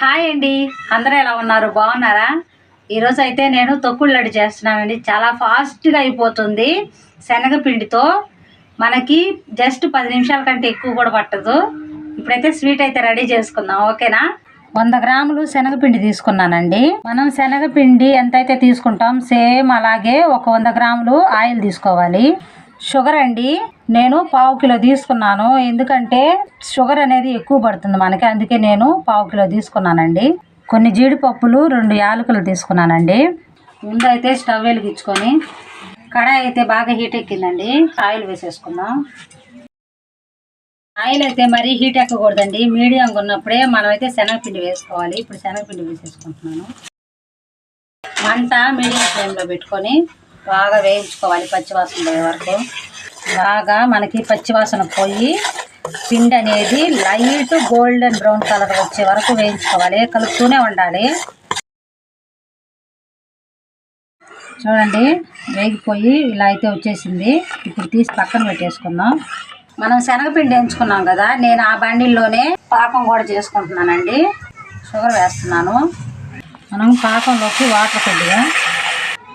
Hi అండి. అందరూ ఎలా ఉన్నారు? బాగున్నారా? ఈరోజు అయితే నేను తొక్కుడు లడ్డు చేస్తున్నానండి. చాలా ఫాస్ట్గా అయిపోతుంది శనగపిండితో. మనకి జస్ట్ పది నిమిషాల కంటే ఎక్కువ కూడా పట్టదు. ఇప్పుడైతే స్వీట్ అయితే రెడీ చేసుకుందాం. ఓకేనా? వంద గ్రాములు శనగపిండి తీసుకున్నానండి. మనం శనగపిండి ఎంతైతే తీసుకుంటాం సేమ్ అలాగే ఒక వంద గ్రాములు ఆయిల్ తీసుకోవాలి. షుగర్ అండి. నేను పావు కిలో తీసుకున్నాను. ఎందుకంటే షుగర్ అనేది ఎక్కువ పడుతుంది మనకి. అందుకే నేను పావు కిలో తీసుకున్నానండి. కొన్ని జీడిపప్పులు రెండు యాలకులు తీసుకున్నానండి. ముందు అయితే స్టవ్ వెలిగించుకొని కడాయి అయితే బాగా హీట్ ఎక్కిందండి. ఆయిల్ వేసేసుకుందాం. ఆయిల్ అయితే మరీ హీట్ ఎక్కకూడదండి. మీడియంగా ఉన్నప్పుడే మనం అయితే శనగపిండి వేసుకోవాలి. ఇప్పుడు శనగపిండి వేసేసుకుంటున్నాను. మంట మీడియం ఫ్లేమ్లో పెట్టుకొని బాగా వేయించుకోవాలి పచ్చివాసన పోయే వరకు. బాగా మనకి పచ్చివాసన పోయి పిండి అనేది లైట్ గోల్డెన్ బ్రౌన్ కలర్ వచ్చే వరకు వేయించుకోవాలి. కలుపుతూనే ఉండాలి. చూడండి వేగిపోయి ఇలా అయితే వచ్చేసింది. ఇప్పుడు తీసి పక్కన పెట్టేసుకుందాం. మనం శనగపిండి ఎంచుకున్నాం కదా నేను ఆ బండిల్లోనే పాకం కూడా చేసుకుంటున్నానండి. షుగర్ వేస్తున్నాను. మనం పాకంలోకి వాటర్ కొద్దిగా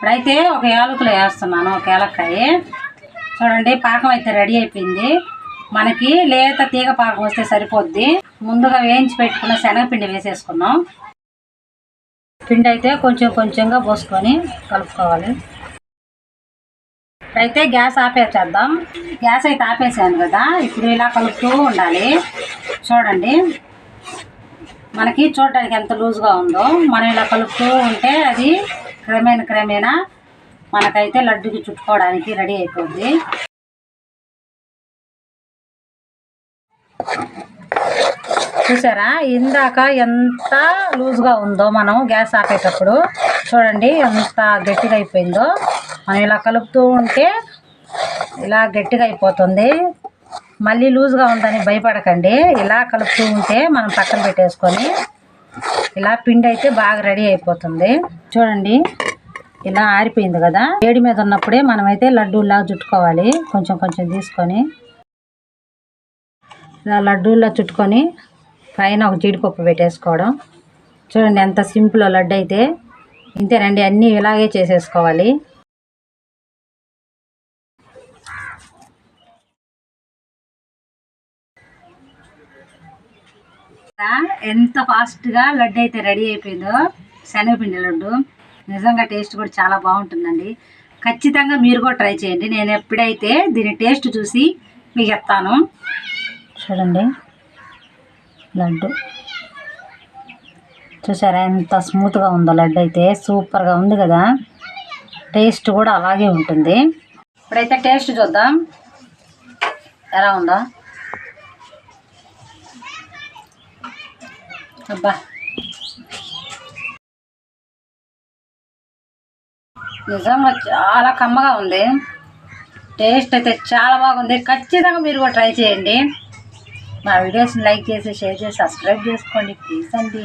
ఇప్పుడైతే ఒక యాలకులు వేస్తున్నాను ఒక ఏలక్కాయ చూడండి పాకం అయితే రెడీ అయిపోయింది. మనకి లేత తీగ పాకం వస్తే సరిపోద్ది. ముందుగా వేయించి పెట్టుకున్న శనగపిండి వేసేసుకున్నాం. పిండి అయితే కొంచెం కొంచెంగా పోసుకొని కలుపుకోవాలి. అయితే గ్యాస్ ఆపేసేద్దాం. గ్యాస్ అయితే ఆపేసాను కదా ఇప్పుడు ఇలా కలుపుతూ ఉండాలి. చూడండి మనకి చూడటానికి ఎంత లూజ్గా ఉందో. మనం ఇలా కలుపుతూ ఉంటే అది క్రమేణ క్రమేణా మనకైతే లడ్డుకి చుట్టుకోవడానికి రెడీ అయిపోద్ది. చూసారా? ఇందాక ఎంత లూజ్గా ఉందో మనం గ్యాస్ ఆపేటప్పుడు. చూడండి ఎంత గట్టిగా అయిపోయిందో. మనం ఇలా కలుపుతూ ఉంటే ఇలా గట్టిగా అయిపోతుంది. మళ్ళీ లూజ్గా ఉందని భయపడకండి. ఇలా కలుపుతూ ఉంటే మనం పక్కన పెట్టేసుకొని ఇలా పిండి అయితే బాగా రెడీ అయిపోతుంది. చూడండి ఇలా ఆరిపోయింది కదా. వేడి మీద ఉన్నప్పుడే మనమైతే లడ్డూలా చుట్టుకోవాలి. కొంచెం కొంచెం తీసుకొని ఇలా లడ్డూలా చుట్టుకొని పైన ఒక జీడిపప్పు పెట్టేసుకోవడం. చూడండి ఎంత సింపుల్ లడ్డు అయితే. ఇంతేనండి అన్నీ ఇలాగే చేసేసుకోవాలి. ఎంత ఫాస్ట్గా లడ్డు అయితే రెడీ అయిపోయిందో? శనగపిండి లడ్డు. నిజంగా టేస్ట్ కూడా చాలా బాగుంటుందండి. ఖచ్చితంగా మీరు కూడా ట్రై చేయండి. నేను ఎప్పుడైతే దీని టేస్ట్ చూసి మీకు చెప్తాను. చూడండి. లడ్డు. చూసారా? ఎంత స్మూత్గా ఉందో లడ్డు అయితే. సూపర్గా ఉంది కదా? టేస్ట్ కూడా అలాగే ఉంటుంది. ఇప్పుడైతే టేస్ట్ చూద్దాం. ఎలా ఉందో? అబ్బా. నిజంగా చాలా కమ్మగా ఉంది. టేస్ట్ అయితే చాలా బాగుంది. ఖచ్చితంగా మీరు కూడా ట్రై చేయండి. మా వీడియోస్ని లైక్ చేసి షేర్ చేసి సబ్స్క్రైబ్ చేసుకోండి. ప్లీజ్ అండి.